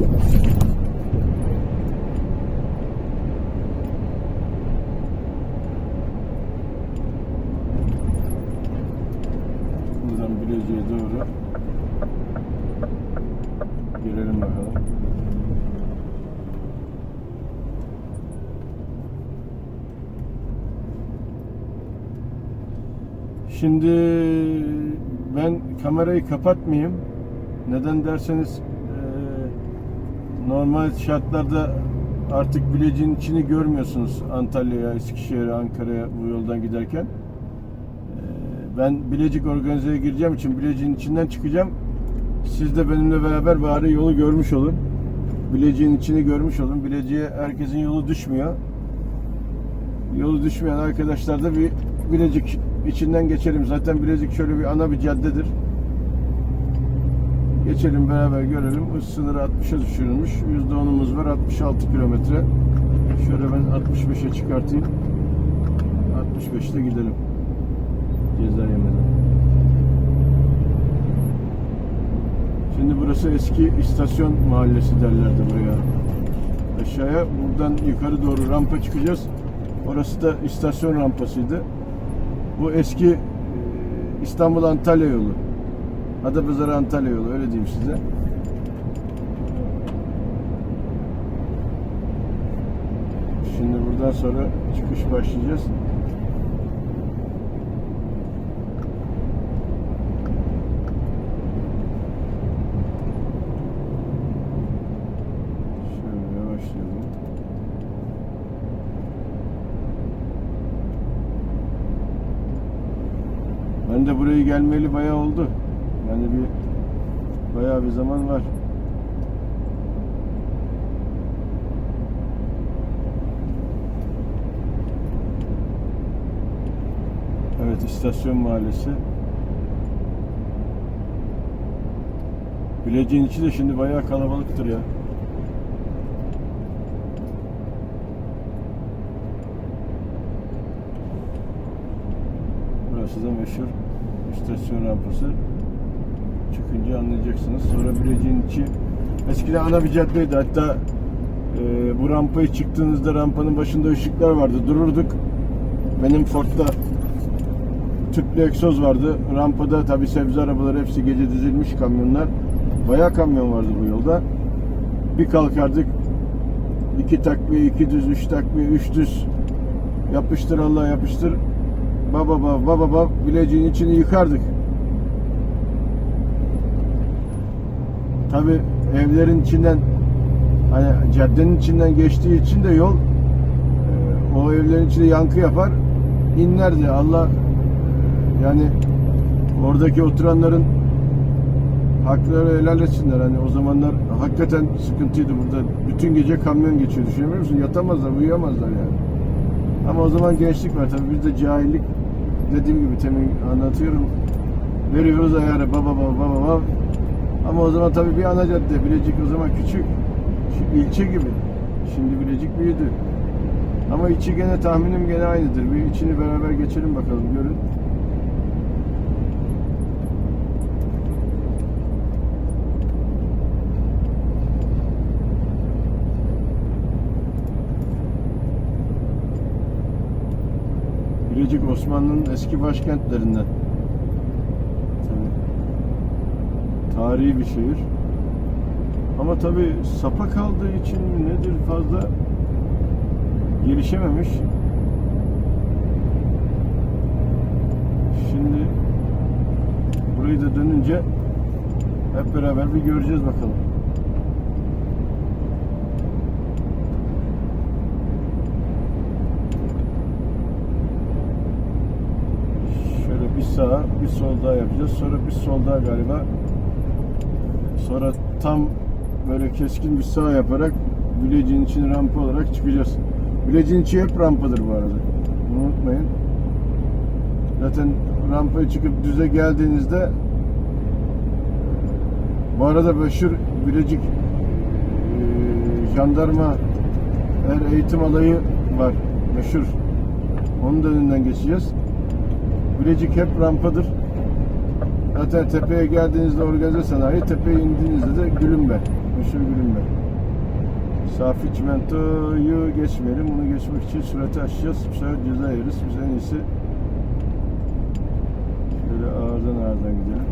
Buradan Bilecik'e doğru girelim bakalım. Şimdi ben kamerayı kapatmayayım. Neden derseniz normal şartlarda artık Bilecik'in içini görmüyorsunuz Antalya'ya, Eskişehir'e, Ankara'ya bu yoldan giderken. Eee, Ben Bilecik organizeye gireceğim için Bilecik'in içinden çıkacağım. Siz de benimle beraber bari yolu görmüş olun. Bilecik'in içini görmüş olun. Bilecik'e herkesin yolu düşmüyor. Yolu düşmeyen arkadaşlar da bir Bilecik içinden geçelim. Zaten Bilecik şöyle bir ana bir caddedir. Geçelim beraber görelim. Hız sınırı 60'a düşürülmüş. %10'umuz var 66 kilometre. Şöyle ben 65'e çıkartayım. 65'te gidelim. Ceza yemeden. Şimdi burası eski istasyon mahallesi derlerdi buraya. Aşağıya buradan yukarı doğru rampa çıkacağız. Orası da istasyon rampasıydı. Bu eski e, İstanbul Antalya yolu. Adapazarı Antalya yolu öyle diyeyim size. Şimdi buradan sonra çıkış başlayacağız. Ben de buraya gelmeli bayağı oldu. Yani bir bayağı bir zaman var. Evet istasyon mahallesi. Bilecik'in içi de şimdi bayağı kalabalıktır ya. Burası da meşhur istasyon rampası. Çıkınca anlayacaksınız. Sonra Bilecik'in içi eskiden ana bir caddeydi. Hatta e, bu rampayı çıktığınızda rampanın başında ışıklar vardı. Dururduk. Benim Ford'da tüplü egzoz vardı. Rampada tabi sebze arabaları hepsi gece dizilmiş kamyonlar. Bayağı kamyon vardı bu yolda. Bir kalkardık. iki takviye, iki düz, üç takviye, üç düz. Yapıştır Allah yapıştır. Baba baba baba baba bileceğin içini yıkardık. Tabi evlerin içinden hani caddenin içinden geçtiği için de yol e, o evlerin içinde yankı yapar inlerdi. Allah e, yani oradaki oturanların hakları helal etsinler. Hani o zamanlar hakikaten sıkıntıydı burada. Bütün gece kamyon geçiyor. Düşünebiliyor musun? Yatamazlar, uyuyamazlar yani. Ama o zaman gençlik var tabii bizde cahillik dediğim gibi temin anlatıyorum. Veriyoruz ayarı baba baba baba baba. Ama o zaman tabii bir ana cadde Bilecik o zaman küçük. Şu ilçe gibi. Şimdi Bilecik büyüdü. Ama içi gene tahminim gene aynıdır. Bir içini beraber geçelim bakalım görün. Bilecik Osmanlı'nın eski başkentlerinden. Tabii. Tarihi bir şehir. Ama tabi sapa kaldığı için nedir fazla gelişememiş. Şimdi burayı da dönünce hep beraber bir göreceğiz bakalım. Şöyle bir sağ, bir sol daha yapacağız. Sonra bir sol daha galiba. Sonra tam böyle keskin bir sağ yaparak Bilecik'in için rampa olarak çıkacağız. Bilecik'in içi hep rampadır bu arada. Unutmayın. Zaten rampaya çıkıp düze geldiğinizde bu arada meşhur Bilecik eee, jandarma er eğitim alayı var. Meşhur. Onun da önünden geçeceğiz. Bilecik hep rampadır. Zaten tepeye geldiğinizde organize sanayi, tepeye indiğinizde de Gülümbe. Meşhur Gülümbe. Safi çimentoyu geçmeyelim. Bunu geçmek için sürati aşacağız. Bu sefer ceza yeriz. Biz en iyisi şöyle ağırdan ağırdan gidelim.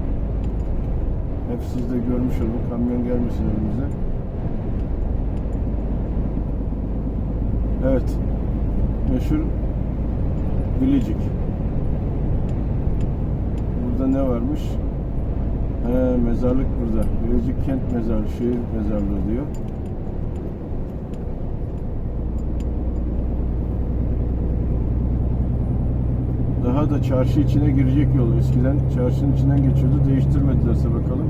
Hep siz de görmüş olun. Kamyon gelmesin önümüze. Evet. Meşhur Bilecik. Burada ne varmış? He, mezarlık burada. Bilecik kent mezarlığı, şehir mezarlığı diyor. Daha da çarşı içine girecek yol. Eskiden çarşının içinden geçiyordu. Değiştirmedilerse bakalım.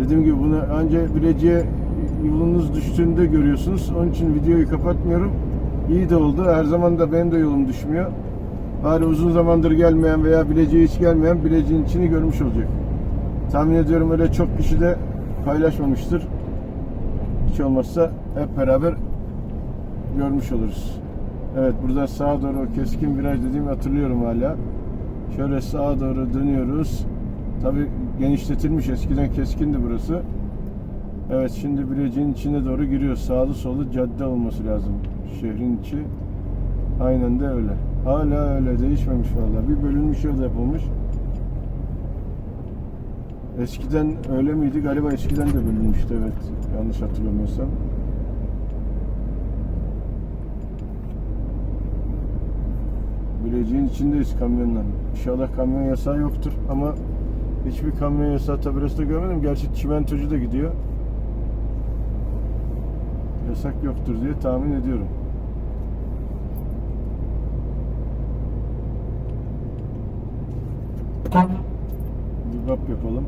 Dediğim gibi bunu ancak Bilecik'e yolunuz düştüğünde görüyorsunuz. Onun için videoyu kapatmıyorum. İyi de oldu. Her zaman da benim de yolum düşmüyor. Bari uzun zamandır gelmeyen veya Bilecik'e hiç gelmeyen Bilecik'in içini görmüş olacak. Tahmin ediyorum öyle çok kişi de paylaşmamıştır. Hiç olmazsa hep beraber görmüş oluruz. Evet burada sağa doğru o keskin viraj dediğimi hatırlıyorum hala. Şöyle sağa doğru dönüyoruz. Tabi genişletilmiş eskiden keskindi burası. Evet şimdi Bilecik'in içine doğru giriyoruz. Sağlı solu cadde olması lazım. Şehrin içi. Aynen de öyle. Hala öyle değişmemiş vallahi. Bir bölünmüş yol yapılmış. Eskiden öyle miydi? Galiba eskiden de bölünmüştü evet. Yanlış hatırlamıyorsam. Bilecik'in içindeyiz kamyonla. İnşallah kamyon yasağı yoktur ama hiçbir kamyon yasağı tabelası da görmedim. Gerçi çimentocu da gidiyor. Yasak yoktur diye tahmin ediyorum. Bap yapalım.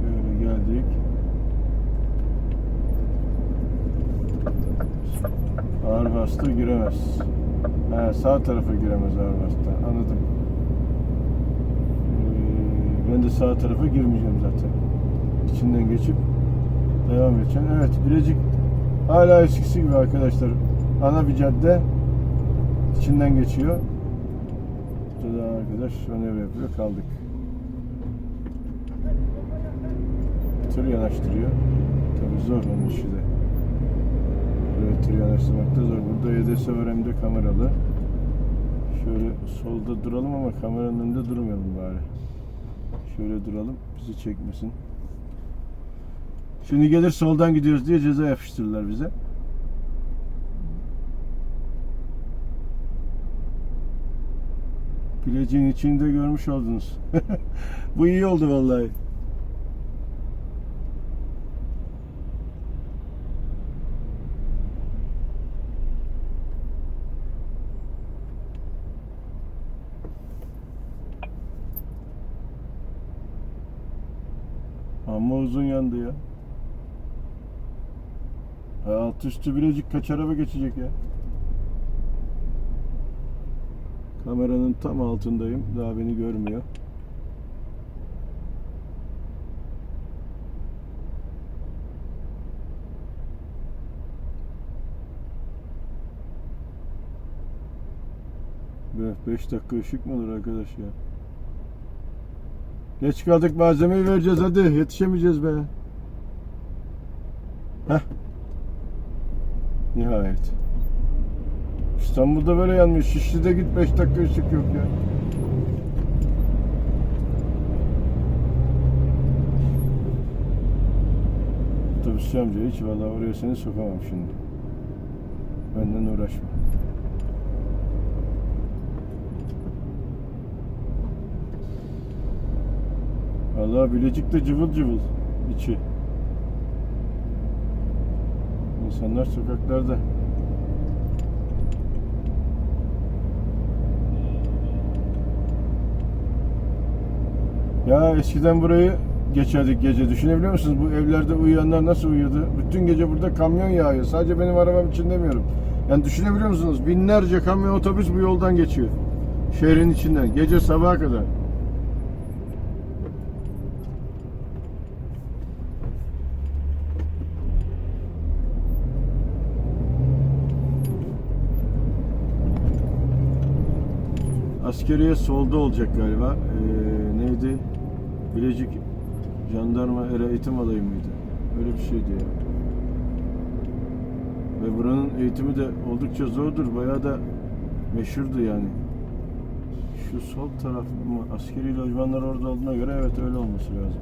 Şöyle geldik. Ağır bastı giremez. He, sağ tarafa giremez ağır bastı. Anladım. Ee, ben de sağ tarafa girmeyeceğim zaten. İçinden geçip devam edeceğim. Evet Bilecik hala eskisi gibi arkadaşlar. Ana bir cadde içinden geçiyor. Burada arkadaş manevra yapıyor. Kaldık. Tır yanaştırıyor. Tabii zor onun işi de. Böyle tır yanaştırmak da zor. Burada YDS var hem de kameralı. Şöyle solda duralım ama kameranın önünde durmayalım bari. Şöyle duralım. Bizi çekmesin. Şimdi gelir soldan gidiyoruz diye ceza yapıştırırlar bize. Bilecik'in içinde görmüş oldunuz. Bu iyi oldu vallahi. Ama uzun yandı ya. Alt üstü Bilecik kaç araba geçecek ya? Kameranın tam altındayım. Daha beni görmüyor. Be 5 dakika ışık mı olur arkadaş ya? Geç kaldık malzemeyi vereceğiz hadi yetişemeyeceğiz be. Heh. Nihayet. İstanbul'da böyle yanmıyor. Şişli'de git 5 dakika ışık yok ya. Otobüsçü amca hiç vallahi oraya seni sokamam şimdi. Benden uğraşma. Vallahi Bilecik de cıvıl cıvıl içi. İnsanlar sokaklarda. Ya eskiden burayı geçerdik gece. Düşünebiliyor musunuz? Bu evlerde uyuyanlar nasıl uyuyordu? Bütün gece burada kamyon yağıyor. Sadece benim arabam için demiyorum. Yani düşünebiliyor musunuz? Binlerce kamyon otobüs bu yoldan geçiyor. Şehrin içinden. Gece sabaha kadar. askeriye solda olacak galiba. Ee, neydi? Bilecik Jandarma Era Eğitim Alayı mıydı? Öyle bir şeydi ya. Ve buranın eğitimi de oldukça zordur. Bayağı da meşhurdu yani. Şu sol taraf mı? Askeri lojmanlar orada olduğuna göre evet öyle olması lazım.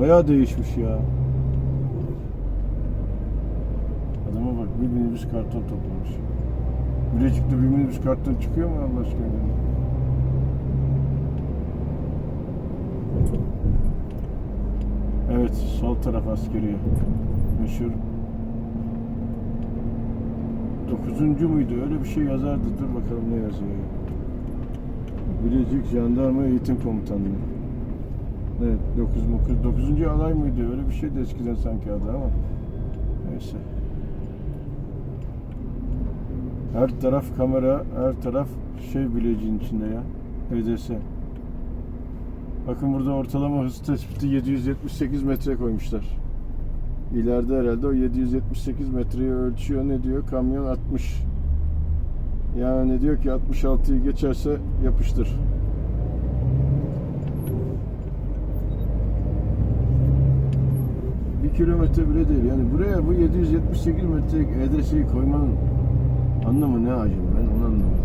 Bayağı değişmiş ya. Adama bak bir minibüs karton toplamış. Bilecik'te bir minibüs karton çıkıyor mu Allah aşkına? Sol taraf askeriye. Meşhur. Dokuzuncu muydu? Öyle bir şey yazardı. Dur bakalım ne yazıyor. ya. Bilecik Jandarma Eğitim Komutanlığı. Evet 9 9. 9. alay mıydı? Öyle bir şeydi eskiden sanki adı ama. Neyse. Her taraf kamera, her taraf şey bileceğin içinde ya. EDS. Bakın burada ortalama hız tespiti 778 metre koymuşlar. İleride herhalde o 778 metreyi ölçüyor. Ne diyor? Kamyon 60. Yani diyor ki 66'yı geçerse yapıştır. Bir kilometre bile değil. Yani buraya bu 778 metrelik EDS'yi koymanın anlamı ne acaba? Ben onu anlamadım.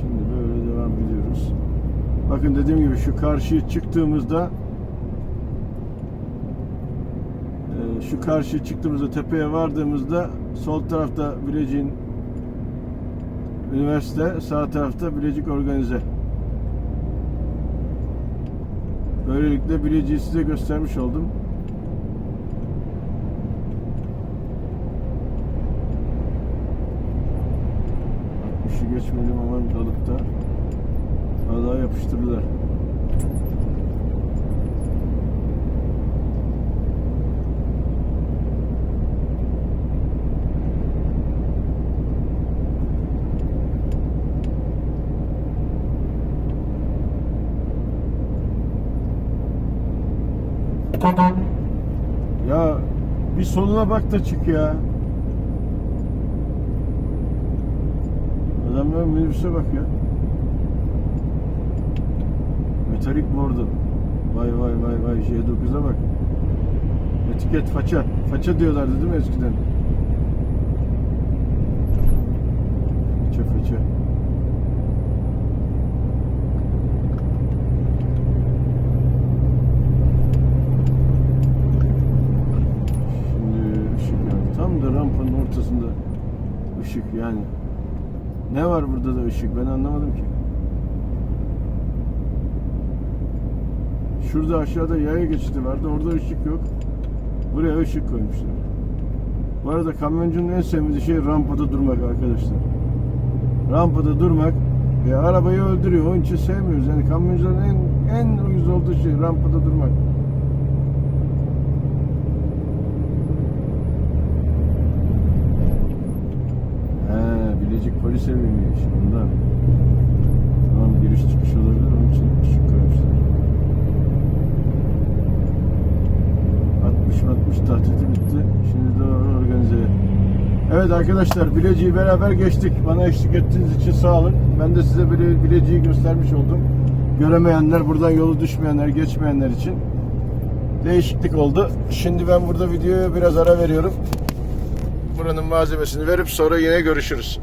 Şimdi böyle devam ediyoruz. Bakın dediğim gibi şu karşıya çıktığımızda e, şu karşıya çıktığımızda tepeye vardığımızda sol tarafta Bilecik'in üniversite, sağ tarafta Bilecik Organize. Böylelikle Bilecik'i size göstermiş oldum. İşi geçmeyelim aman dalıp da Valla yapıştırdılar. Ya bir soluna bak da çık ya. Adamlar minibüse bak ya. Metalik bordo. Vay vay vay vay J9'a bak. Etiket faça. Faça diyorlardı değil mi eskiden? Faça faça. Şimdi ışık yani. Tam da rampanın ortasında ışık yani. Ne var burada da ışık ben anlamadım ki. Şurada aşağıda yaya geçidi vardı. Orada ışık yok. Buraya ışık koymuşlar. Bu arada kamyoncunun en sevmediği şey rampada durmak arkadaşlar. Rampada durmak e, arabayı öldürüyor. Onun için sevmiyoruz. Yani kamyoncuların en en uyuz olduğu şey rampada durmak. Bilecik polis eviymiş ondan. Tamam giriş çıkış olabilir. Onun için ışık 60-60 tahtiti bitti. Şimdi doğru organizeye. Evet arkadaşlar Bilecik'i beraber geçtik. Bana eşlik ettiğiniz için sağ olun. Ben de size Bile- Bilecik'i göstermiş oldum. Göremeyenler, buradan yolu düşmeyenler, geçmeyenler için değişiklik oldu. Şimdi ben burada videoya biraz ara veriyorum. Buranın malzemesini verip sonra yine görüşürüz.